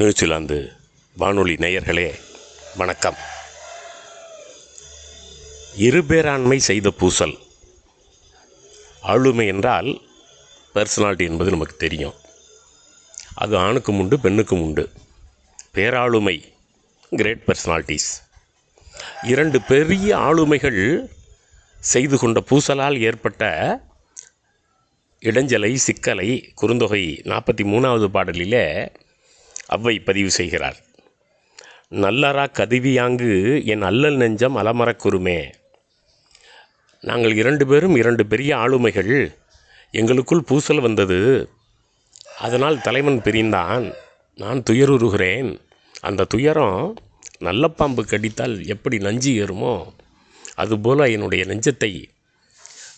New Zealand வானொலி நேயர்களே வணக்கம். இருபேராண்மை செய்த பூசல். ஆளுமை என்றால் பர்சனாலிட்டி என்பது நமக்கு தெரியும். அது ஆணுக்கும் உண்டு பெண்ணுக்கும் உண்டு. பேராளுமை கிரேட் பர்சனாலிட்டிஸ் இரண்டு பெரிய ஆளுமைகள் செய்து கொண்ட பூசலால் ஏற்பட்ட இடைஞ்சலை சிக்கலை குறுந்தொகை நாற்பத்தி மூணாவது பாடலிலே அவ்வை பதிவு செய்கிறார். நல்லரா கதிவியாங்கு என் அல்லல் நெஞ்சம் அலமரக்குருமே நாங்கள் இரண்டு பேரும் இரண்டு பெரிய ஆளுமைகள். எங்களுக்குள் பூசல் வந்தது. அதனால் தலைவன் பிரிந்தான். நான் துயருறுகிறேன். அந்த துயரம் நல்ல பாம்பு கடித்தால் எப்படி நஞ்சு ஏறுமோ? அதுபோல என்னுடைய நெஞ்சத்தை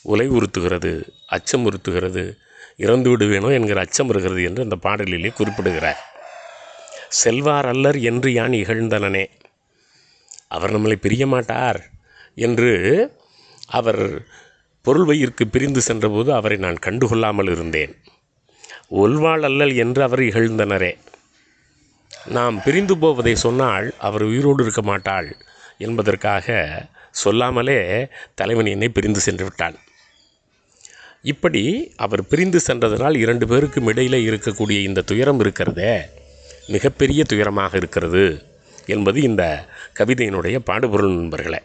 உலை உறுத்துகிறது அச்சம் உறுத்துகிறது. இறந்து விடுவேனோ என்கிற அச்சம் இருக்கிறது என்று அந்த பாடலிலே குறிப்பிடுகிறார். செல்வார் அல்லர் என்று யான் இகழ்ந்தனனே. அவர் நம்மளை பிரிய மாட்டார் என்று அவர் பொருள் வயிற்கு பிரிந்து சென்றபோது அவரை நான் கண்டுகொள்ளாமல் இருந்தேன். ஒல்வாள் அல்லல் என்று அவர் இகழ்ந்தனரே. நாம் பிரிந்து போவதை சொன்னால் அவர் உயிரோடு இருக்க மாட்டாள் என்பதற்காக சொல்லாமலே தலைவன் என்னை பிரிந்து சென்று விட்டான். இப்படி அவர் பிரிந்து சென்றதனால் இரண்டு பேருக்கும் இடையில் இருக்கக்கூடிய இந்த துயரம் இருக்கிறதே. மிகப்பெரிய துயரமாக இருக்கிறது என்பது இந்த கவிதையினுடைய பாடுபொருள் நண்பர்களே.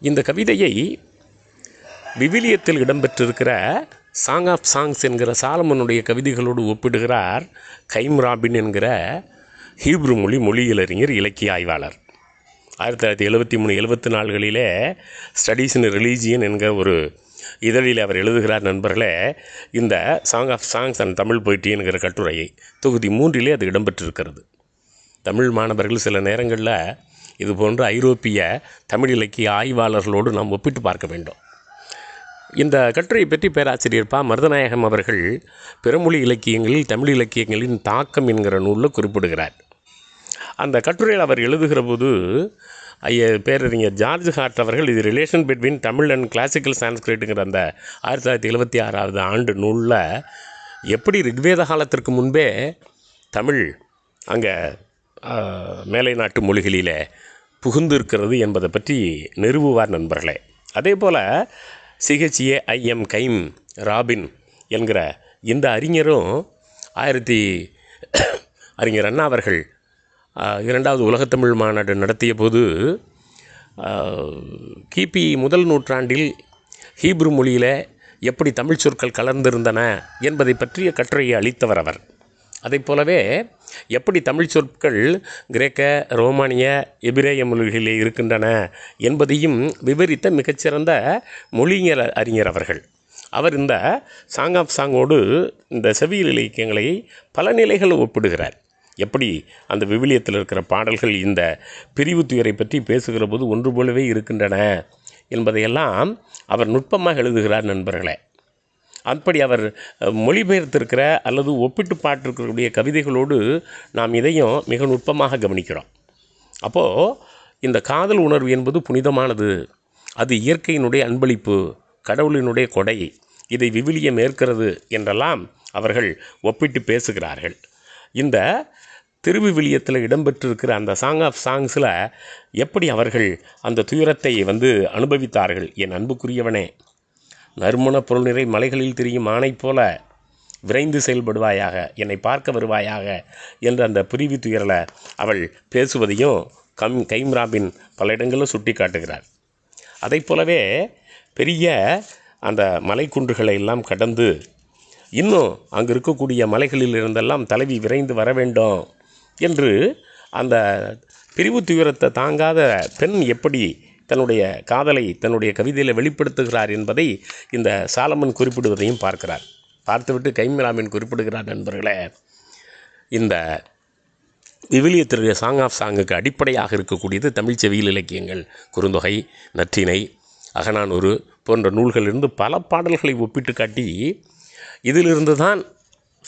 இந்த கவிதையை விவிலியத்தில் இடம்பெற்றிருக்கிற சாங் ஆஃப் சாங்ஸ் என்கிற சாலமனுடைய கவிதைகளோடு ஒப்பிடுகிறார் கைம் ராபின் என்கிற ஹீப்ரு மொழி மொழியிலறிஞர் இலக்கிய ஆய்வாளர். ஆயிரத்தி தொள்ளாயிரத்தி எழுபத்தி மூணு எழுபத்தி நாலுகளிலே ஸ்டடீஸ் இன் ரிலீஜியன் என்கிற ஒரு இதழில் அவர் எழுதுகிறார் நண்பர்களே இந்த song of songs and Tamil poetry என்கிற கட்டுரையை தொகுதி மூன்றிலே அது இடம்பெற்றிருக்கிறது. தமிழ் மாணவர்கள் சில நேரங்களில் இது போன்ற ஐரோப்பிய தமிழ் இலக்கிய ஆய்வாளர்களோடு நாம் ஒப்பிட்டு பார்க்க வேண்டும். இந்த கட்டுரையை பற்றி பேராசிரியர் பா. மருதநாயகம் அவர்கள் பிறமொழி இலக்கியங்களில் தமிழ் இலக்கியங்களின் தாக்கம் என்கிற நூலில் குறிப்பிடுகிறார். அந்த கட்டுரையில் அவர் எழுதுகிற போது ஐய பேரறிஞர் ஜார்ஜ் ஹார்ட் அவர்கள் இது relation between Tamil and classical சான்ஸ்கிரிட்டுங்கிற அந்த ஆயிரத்தி தொள்ளாயிரத்தி எழுபத்தி ஆறாவது ஆண்டு நூலில் எப்படி ரிக்வேத காலத்திற்கு முன்பே தமிழ் அங்கே மேலை நாட்டு மொழிகளிலே புகுந்திருக்கிறது என்பதை பற்றி நிறுவுவார் நண்பர்களே. அதே போல் சிஹெச்ஏ ஐஎம் கைம் ராபின் என்கிற இந்த அறிஞரும் ஆயிரத்தி அறிஞர் அண்ணா அவர்கள் இரண்டாவது உலகத்தமிழ் மாநாடு நடத்திய போது கிபி முதல் நூற்றாண்டில் ஹீப்ரு மொழியில் எப்படி தமிழ் சொற்கள் கலந்திருந்தன என்பதை பற்றிய கட்டுரையை அளித்தவர் அவர். அதைப் போலவே எப்படி தமிழ் சொற்கள் கிரேக்க ரோமானிய எபிரேய மொழிகளிலே இருக்கின்றன என்பதையும் விவரித்த மிகச்சிறந்த மொழியியல் அறிஞர் அவர்கள். அவர் இந்த சாங் ஆஃப் சாங்கோடு இந்த செவியல் இலக்கியங்களை பல நிலைகள் ஒப்பிடுகிறார். எப்படி அந்த விவிலியத்தில் இருக்கிற பாடல்கள் இந்த பிரிவு துயரை பற்றி பேசுகிற போது ஒன்று போலவே இருக்கின்றன என்பதையெல்லாம் அவர் நுட்பமாக எழுதுகிறார் நண்பர்களே. அப்படி அவர் மொழிபெயர்த்திருக்கிற அல்லது ஒப்பிட்டு பாட்டிருக்கக்கூடிய கவிதைகளோடு நாம் இதையும் மிக நுட்பமாக கவனிக்கிறோம். அப்போது இந்த காதல் உணர்வு என்பது புனிதமானது. அது இயற்கையினுடைய அன்பளிப்பு கடவுளினுடைய கொடை இதை விவிலியம் ஏற்கிறது என்றெல்லாம் அவர்கள் ஒப்பிட்டு பேசுகிறார்கள். இந்த திருவிவிலியத்தில் இடம்பெற்றிருக்கிற அந்த சாங் ஆஃப் சாங்ஸில் எப்படி அவர்கள் அந்த துயரத்தை வந்து அனுபவித்தார்கள்? என் அன்புக்குரியவனே நறுமண பொருள் நிறை மலைகளில் திரியும் ஆணை போல விரைந்து செயல்படுவாயாக என்னை பார்க்க வருவாயாக என்ற அந்த பிரிவி துயரில் அவள் பேசுவதையும் கம் கைம்ராபின் பல இடங்களில் சுட்டி காட்டுகிறார் அதைப் போலவே பெரிய அந்த மலைக்குன்றுகளை எல்லாம் கடந்து இன்னும் அங்கே இருக்கக்கூடிய மலைகளில் இருந்தெல்லாம் தலைவி விரைந்து வர வேண்டும். என்று அந்த பிரிவு துயரத்தை தாங்காத பெண் எப்படி தன்னுடைய காதலை தன்னுடைய கவிதையில் வெளிப்படுத்துகிறார் என்பதை இந்த சாலமன் குறிப்பிடுவதையும் பார்க்கிறார். பார்த்துவிட்டு கைமிராமின் குறிப்பிடுகிறார் நண்பர்களே இந்த விவிலியத்தினுடைய சாங் ஆஃப் சாங்குக்கு அடிப்படையாக இருக்கக்கூடியது தமிழ் செவியில் இலக்கியங்கள் குறுந்தொகை நற்றினை அகநானூறு போன்ற நூல்களிலிருந்து பல பாடல்களை ஒப்பிட்டு காட்டி இதிலிருந்து தான்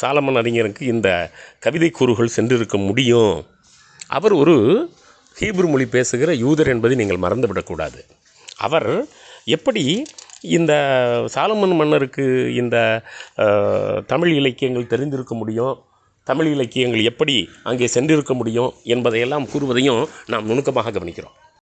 சாலமன் அறிஞருக்கு இந்த கவிதை கூறுகள் சென்றிருக்க முடியும். அவர் ஒரு ஹீப்ரு மொழி பேசுகிற யூதர் என்பதை நீங்கள் மறந்துவிடக்கூடாது. அவர் எப்படி இந்த சாலமன் மன்னருக்கு இந்த தமிழ் இலக்கியங்கள் தெரிந்திருக்க முடியும் தமிழ் இலக்கியங்கள் எப்படி அங்கே சென்றிருக்க முடியும் என்பதையெல்லாம் கூறுவதையும் நாம் நுணுக்கமாக கவனிக்கிறோம்.